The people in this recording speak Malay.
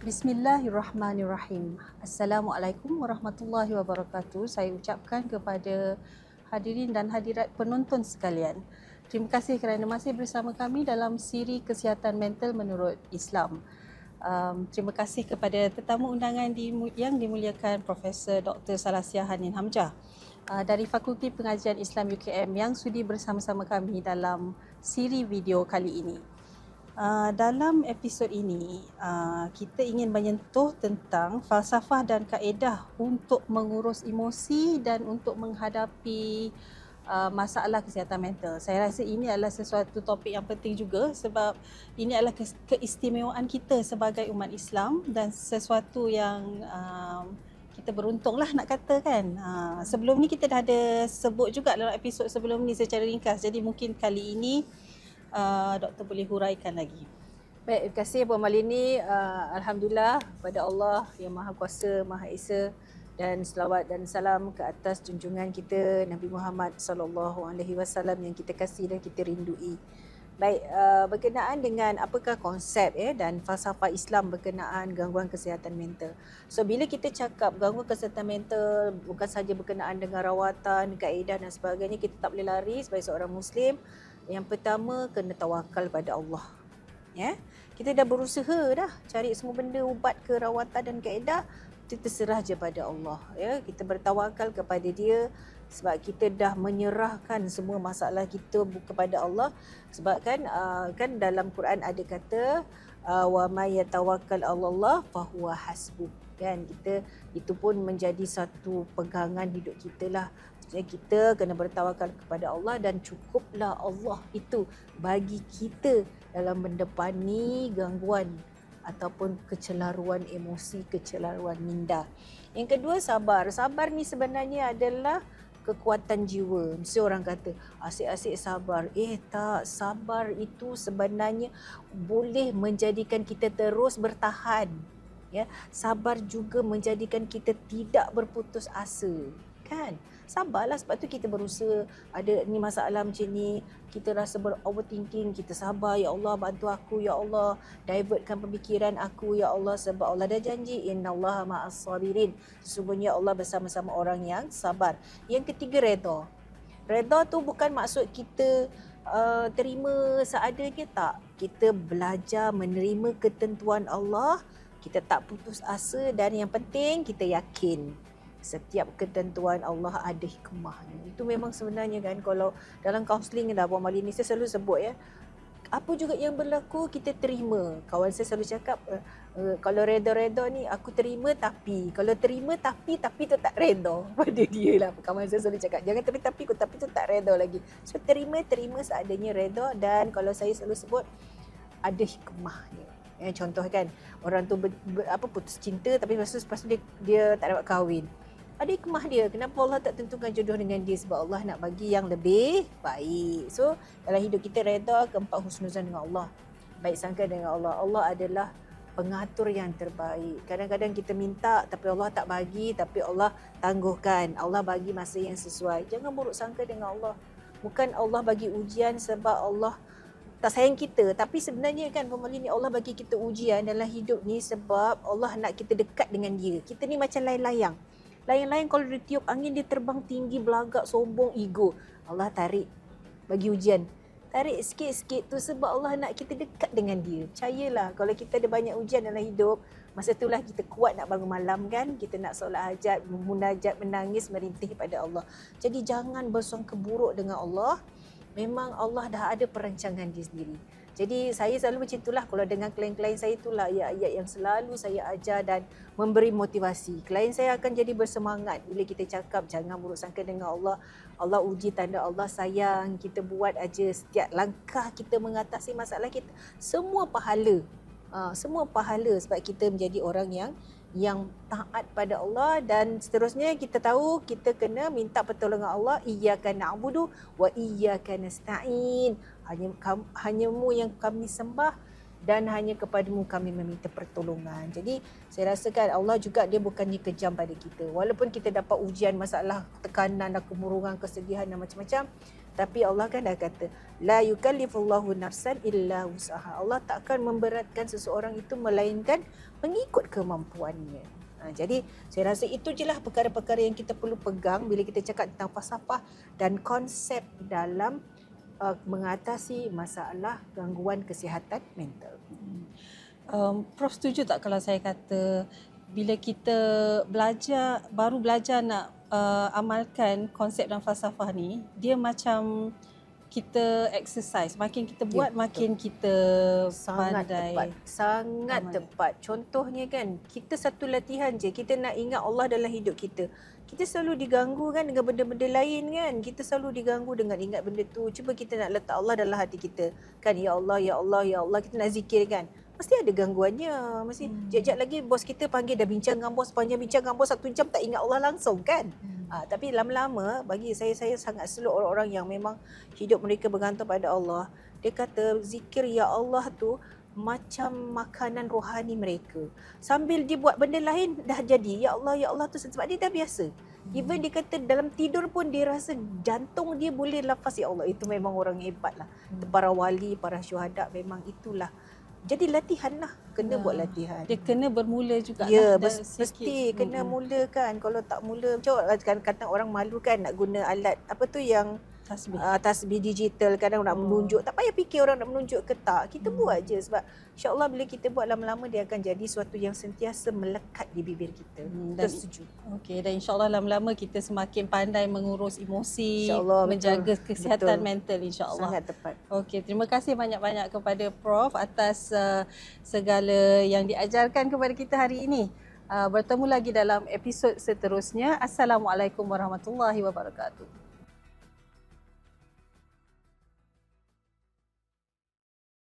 Bismillahirrahmanirrahim. Assalamualaikum warahmatullahi wabarakatuh. Saya ucapkan kepada hadirin dan hadirat penonton sekalian. Terima kasih kerana masih bersama kami dalam siri kesihatan mental menurut Islam. Um, terima kasih kepada tetamu undangan di, yang dimuliakan Profesor Dr. Salasia Hanin Hamzah uh, dari Fakulti Pengajian Islam UKM yang sudi bersama-sama kami dalam siri video kali ini. Uh, dalam episod ini, uh, kita ingin menyentuh tentang falsafah dan kaedah untuk mengurus emosi dan untuk menghadapi uh, masalah kesihatan mental. Saya rasa ini adalah sesuatu topik yang penting juga sebab ini adalah keistimewaan kita sebagai umat Islam dan sesuatu yang uh, kita beruntunglah nak kata kan. Uh, sebelum ni kita dah ada sebut juga dalam episod sebelum ni secara ringkas. Jadi mungkin kali ini uh, doktor boleh huraikan lagi. Baik, terima kasih Puan Malini. Uh, Alhamdulillah pada Allah yang Maha Kuasa, Maha Esa dan selawat dan salam ke atas junjungan kita Nabi Muhammad sallallahu alaihi wasallam yang kita kasih dan kita rindui. Baik, uh, berkenaan dengan apakah konsep ya dan falsafah Islam berkenaan gangguan kesihatan mental. So bila kita cakap gangguan kesihatan mental bukan saja berkenaan dengan rawatan, kaedah dan sebagainya, kita tak boleh lari sebagai seorang muslim yang pertama kena tawakal pada Allah. Ya. Kita dah berusaha dah cari semua benda ubat ke rawatan dan kaedah kita terserah je pada Allah ya kita bertawakal kepada dia sebab kita dah menyerahkan semua masalah kita kepada Allah sebab kan uh, kan dalam Quran ada kata uh, wa may yatawakkal Allah fahuwa hasbu kan kita itu pun menjadi satu pegangan hidup kita lah jadi kita kena bertawakal kepada Allah dan cukuplah Allah itu bagi kita dalam mendepani gangguan ataupun kecelaruan emosi, kecelaruan minda. Yang kedua sabar. Sabar ni sebenarnya adalah kekuatan jiwa. Mesti orang kata asyik-asyik sabar. Eh tak, sabar itu sebenarnya boleh menjadikan kita terus bertahan. Ya, sabar juga menjadikan kita tidak berputus asa kan? Sabarlah sebab tu kita berusaha. Ada ni masalah macam ni kita rasa ber overthinking kita sabar ya Allah bantu aku ya Allah divertkan pemikiran aku ya Allah sebab Allah dah janji innallaha ma'as sabirin. Sesungguhnya Allah bersama-sama orang yang sabar. Yang ketiga redha. Redha tu bukan maksud kita uh, terima seadanya tak. Kita belajar menerima ketentuan Allah. Kita tak putus asa dan yang penting kita yakin setiap ketentuan Allah ada hikmahnya. Itu memang sebenarnya kan kalau dalam kaunseling dah Puan Malini saya selalu sebut ya. Apa juga yang berlaku kita terima. Kawan saya selalu cakap uh, uh, kalau reda-reda ni aku terima tapi kalau terima tapi tapi tu tak reda pada dia lah. Kawan saya selalu cakap jangan tapi tapi aku tapi tu tak reda lagi. So terima terima seadanya reda dan kalau saya selalu sebut ada hikmahnya. Ya, contoh kan orang tu ber, ber, apa putus cinta tapi lepas tu, lepas tu dia, dia tak dapat kahwin ada hikmah dia. Kenapa Allah tak tentukan jodoh dengan dia? Sebab Allah nak bagi yang lebih baik. So dalam hidup kita reda keempat husnuzan dengan Allah. Baik sangka dengan Allah. Allah adalah pengatur yang terbaik. Kadang-kadang kita minta tapi Allah tak bagi tapi Allah tangguhkan. Allah bagi masa yang sesuai. Jangan buruk sangka dengan Allah. Bukan Allah bagi ujian sebab Allah tak sayang kita. Tapi sebenarnya kan pemali ni Allah bagi kita ujian dalam hidup ni sebab Allah nak kita dekat dengan dia. Kita ni macam layang-layang lain-lain kalau dia tiup angin dia terbang tinggi belagak sombong ego. Allah tarik bagi ujian. Tarik sikit-sikit tu sebab Allah nak kita dekat dengan dia. Percayalah kalau kita ada banyak ujian dalam hidup masa itulah kita kuat nak bangun malam kan? Kita nak solat hajat memunajat menangis merintih pada Allah. Jadi jangan bersangka buruk dengan Allah. Memang Allah dah ada perancangan dia sendiri jadi saya selalu macam itulah kalau dengan klien-klien saya itulah ayat-ayat yang selalu saya ajar dan memberi motivasi. Klien saya akan jadi bersemangat bila kita cakap jangan buruk sangka dengan Allah. Allah uji tanda Allah sayang. Kita buat aja setiap langkah kita mengatasi masalah kita. Semua pahala. Uh, semua pahala sebab kita menjadi orang yang yang taat pada Allah dan seterusnya kita tahu kita kena minta pertolongan Allah iyyaka na'budu wa iyyaka nasta'in hanya hanya mu yang kami sembah dan hanya kepadamu kami meminta pertolongan. Jadi saya rasakan Allah juga dia bukannya kejam pada kita. Walaupun kita dapat ujian masalah tekanan dan kemurungan, kesedihan dan macam-macam, Tapi Allah kan dah kata, la yukallifullahu nafsan illa usaha. Allah tak akan memberatkan seseorang itu melainkan mengikut kemampuannya. Ha, jadi saya rasa itu je lah perkara-perkara yang kita perlu pegang bila kita cakap tentang falsafah dan konsep dalam uh, mengatasi masalah gangguan kesihatan mental. Um, Prof setuju tak kalau saya kata bila kita belajar baru belajar nak uh, amalkan konsep dan falsafah ni dia macam kita exercise. Makin kita buat Ya, makin kita sangat pandai. tepat. Sangat Amal. tepat. Contohnya kan kita satu latihan je kita nak ingat Allah dalam hidup kita kita selalu diganggu kan dengan benda-benda lain kan. Kita selalu diganggu dengan ingat benda tu. Cuba kita nak letak Allah dalam hati kita. Kan ya Allah ya Allah ya Allah kita nak zikir kan. Mesti ada gangguannya. Mesti Hmm. jap-jap lagi bos kita panggil dah bincang dengan bos panjang bincang dengan bos satu jam tak ingat Allah langsung kan. Ah, tapi lama-lama bagi saya saya sangat selut orang-orang yang memang hidup mereka bergantung pada Allah. Dia kata zikir ya Allah tu macam makanan rohani mereka. Sambil dia buat benda lain dah jadi ya Allah ya Allah tu sebab dia dah biasa. Even dia kata dalam tidur pun dia rasa jantung dia boleh lafaz ya Allah. Itu memang orang hebat lah. Para wali, para syuhada memang itulah. Jadi latihan lah. Kena Ya. buat latihan. dia kena bermula juga Ya, lah mesti kena mula kan. Kalau tak mula, macam kata orang malu kan nak guna alat apa tu yang tasbih uh, tasbih digital kadang nak Oh. menunjuk. Tak payah fikir orang nak menunjuk ke tak. Kita Hmm. buat je sebab insya-Allah bila kita buat lama-lama dia akan jadi suatu yang sentiasa melekat di bibir kita. Hmm, dan- setuju. Okey dan insyaallah lama-lama kita semakin pandai mengurus emosi, betul. menjaga kesihatan Betul. mental insyaallah. Sangat tepat. Okey, terima kasih banyak-banyak kepada Prof atas uh, segala yang diajarkan kepada kita hari ini. Uh, bertemu lagi dalam episod seterusnya. Assalamualaikum warahmatullahi wabarakatuh.